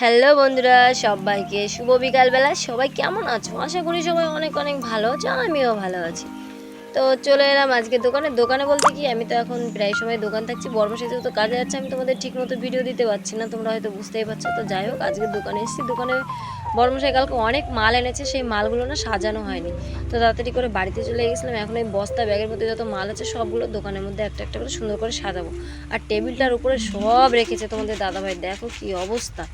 Hello বন্ধুরা, সবাইকে শুভ বিকালবেলা সবাই কেমন আছো? আশা করি সবাই অনেক অনেক ভালো আছো, আমিও ভালো আছি। তো চলে এলাম আজকে দোকানে। দোকানে বলতে কি, আমি তো এখন প্রায় সময় দোকান থাকছি বর্মশাইতে তো কাজে যাচ্ছে, আমি তোমাদের ঠিক মতো ভিডিও দিতে পারছি না, তোমরা হয়তো বুঝতেই পারছ। তো যাই হোক, আজকে দোকানে এসেছি। দোকানে বর্মশাই কালকে অনেক মাল এনেছে, সেই মালগুলো না সাজানো হয়নি। তো তাড়াতাড়ি করে বাড়িতে চলে গেছিলাম, এখন এই বস্তা, ব্যাগের মধ্যে যত মাল আছে সবগুলো দোকানের মধ্যে একটা একটা করে সুন্দর করে সাজাবো। আর টেবিলটার উপরে সব রেখেছে তোমাদের দাদাভাই। দেখো কি অবস্থা।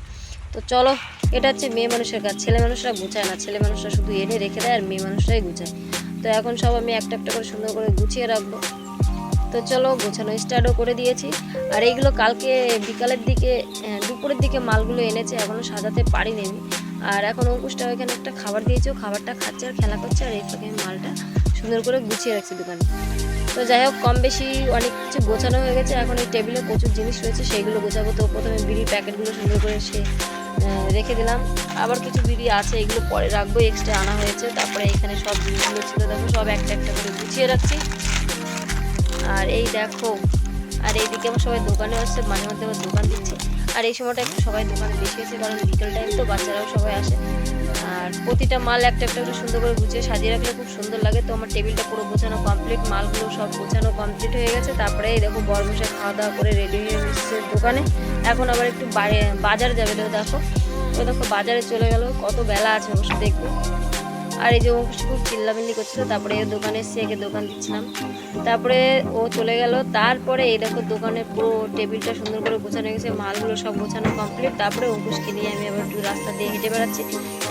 তো চলো এটা হচ্ছে মেয়ে মানুষের কাজ। ছেলে মানুষরা গুছায় না। ছেলে মানুষরা শুধু এনে রেখে দেয় আর মেয়ে মানুষরাই গুছায়। তো এখন সব আমি একটা একটা করে সুন্দর করে গুছিয়ে রাখব। তো চলো গোছানো স্টার্টও করে দিয়েছি। আর এইগুলো কালকে বিকালের দিকে আহ, দুপুরের দিকে মালগুলো এনেছে এখনও সাজাতে পারিনি আর এখন অঙ্কুশটা ওইখানে একটা খাবার দিয়েছে ও খাবারটা খাচ্ছে আর খেলা করছে আর এই আমি মালটা সুন্দর করে গুছিয়ে রাখছি দোকানে। তো যাই হোক কম বেশি অনেক কিছু গোছানো হয়ে গেছে। এখন এই টেবিলে প্রচুর জিনিস রয়েছে সেইগুলো গোছাবো। তো প্রথমে বিড়ির প্যাকেটগুলো সুন্দর করে সে রেখে দিলাম। আবার কিছু বিড়ি আছে, এগুলো পরে রাখব এক্সট্রা আনা হয়েছে। তারপরে এখানে সব জিনিসগুলো ছিল, দেখো, সব একটা একটা করে গুছিয়ে রাখছি। আর এই দেখো, আর এইদিকে আমার সবাই দোকানে আসছে, মাঝে মধ্যে আমার দোকান দিচ্ছে। আর এই সময়টা একটু সবাই দোকানে বেশি আছে, কারণ বিকেল টাইম তো বাচ্চারাও সবাই আসে। প্রতিটা মাল একটা একটা করে সুন্দর করে গুছিয়ে সাজিয়ে রাখলে খুব সুন্দর লাগে। তো আমার টেবিলটা পুরো গোছানো কমপ্লিট মালগুলো সব গোছানো কমপ্লিট হয়ে গেছে। তারপরে এই দেখো বর বসে খাওয়া দাওয়া করে রেডি হয়ে এসেছে দোকানে। এখন আবার একটু বাজার যাবে দেখো। দেখো বাজারে চলে গেল, কত বেলা আছে অবশ্য দেখব আর এই যে অঙ্কুশ খুব চিল্লামিল্লি করছিল তারপরে এই দোকানে এসে একে দোকান দিচ্ছিলাম। তারপরে ও চলে গেল তারপরে এই দেখো দোকানে পুরো টেবিলটা সুন্দর করে গোছানো গেছে মালগুলো সব গোছানো কমপ্লিট তারপরে অঙ্কুশকে নিয়ে আমি আবার একটু রাস্তা দিয়ে হেঁটে বেড়াচ্ছি।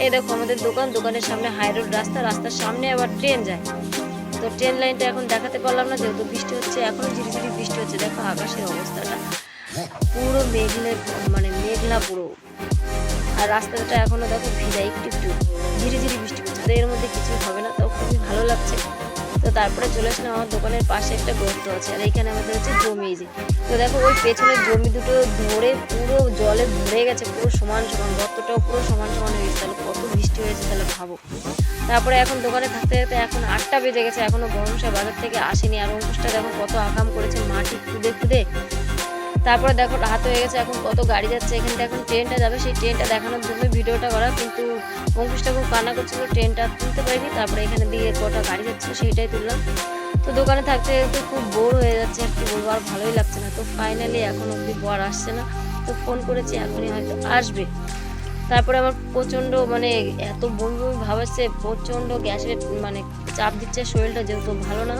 এই দেখো আমাদের দোকান দোকানের সামনে হাই রোড রাস্তা রাস্তার সামনে আবার ট্রেন যায়। তো ট্রেন লাইনটা এখন দেখাতে পারলাম না যেহেতু বৃষ্টি হচ্ছে এখনও ঝিরিঝিরি বৃষ্টি হচ্ছে দেখো আকাশের অবস্থাটা। পুরো মেঘলে মানে মেঘলা পুরো। আর রাস্তাটা এখনও দেখো ভিজা একটু একটু ধীরে ধীরে বৃষ্টি পড়ছে। তো এর মধ্যে কিছু হবে না, তো খুবই ভালো লাগছে। তো তারপরে চলে আসলাম আমার দোকানের পাশে একটা গর্ত আছে, আর এইখানে আমাদের হচ্ছে জমি যে। তো দেখো ওই পেছনের জমি দুটো ধরে পুরো জলে ভরে গেছে, পুরো সমান সমান, গর্তটাও পুরো সমান সমান হয়ে গেছে, তাহলে কত বৃষ্টি হয়েছে তাহলে ভাবো। তারপরে এখন দোকানে থাকতে থাকতে এখন আটটা বেজে গেছে, এখনও গরমসা বাজার থেকে আসেনি, আর অঙ্কুশটা দেখো কত আকাম করেছে মাটি খুঁদে খুদে। তারপরে দেখো রাত হয়ে গেছে, এখন কত গাড়ি যাচ্ছে এখানটা এখন ট্রেনটা যাবে, সেই ট্রেনটা দেখানোর জন্য ভিডিওটা করা, কিন্তু অঙ্কুশটা খুব কান্না করছিল ট্রেনটা তুলতে পারিনি, তারপরে এখানে দিয়ে কটা গাড়ি যাচ্ছে, সেইটাই তুললাম। তো দোকানে থাকতে থাকতে খুব বোর হয়ে যাচ্ছে, আর কি বলব, আর ভালোই লাগছে না। তো ফাইনালি এখন অব্দি বর আসছে না, তো ফোন করেছি, এখনই হয়তো আসবে। তারপরে আমার প্রচণ্ড মানে এত বমি বমি ভাব আসছে, প্রচণ্ড গ্যাসের মানে চাপ দিচ্ছে, শরীরটা যেহেতু ভালো না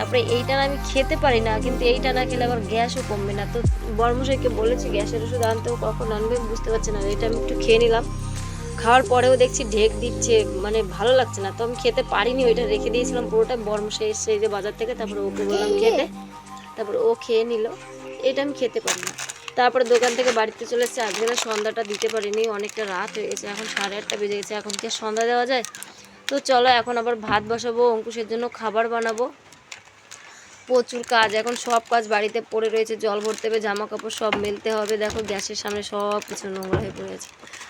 তারপরে এইটা আমি খেতে পারি না কিন্তু এইটা না খেলে আবার গ্যাসও কমবে না। তো বর্মশাইকে বলেছি গ্যাসের ওষুধ আনতেও কখন আনবে বুঝতে পারছি না এটা আমি একটু খেয়ে নিলাম। খাওয়ার পরেও দেখছি ঢেক দিচ্ছে মানে ভালো লাগছে না তো আমি খেতে পারিনি ওইটা রেখে দিয়েছিলাম পুরোটা। বর্মশাই এসছে যে বাজার থেকে তারপরে ওকে বললাম খেতে। তারপরে ও খেয়ে নিল এটা আমি খেতে পারি না তারপরে দোকান থেকে বাড়িতে চলে এসেছে আজকে না সন্ধ্যাটা দিতে পারিনি অনেকটা রাত হয়ে গেছে এখন সাড়ে আটটা বেজে গেছে এখন কি সন্ধ্যা দেওয়া যায়? তো চলো এখন আবার ভাত বসাবো অঙ্কুশের জন্য খাবার বানাবো। প্রচুর কাজ, এখন সব কাজ বাড়িতে পড়ে রয়েছে, জল ভরতে হবে জামা কাপড় সব মেলতে হবে, দেখো গ্যাসের সামনে সব কিছু নোংরা হয়ে পড়েছে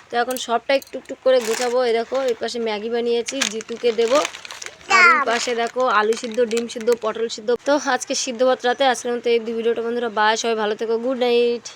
তো এখন সবটা একটু করে গুছাবো, এই দেখো এর পাশে ম্যাগি বানিয়েছি, জিতুকে দেবো, আর পাশে দেখো আলু সিদ্ধ, ডিম সিদ্ধ, পটল সিদ্ধ। তো আজকে সিদ্ধ ভাত রাতে, আজকের মতো এই ভিডিওটা বন্ধুরা বাস সবাই ভালো থেকো, গুড নাইট।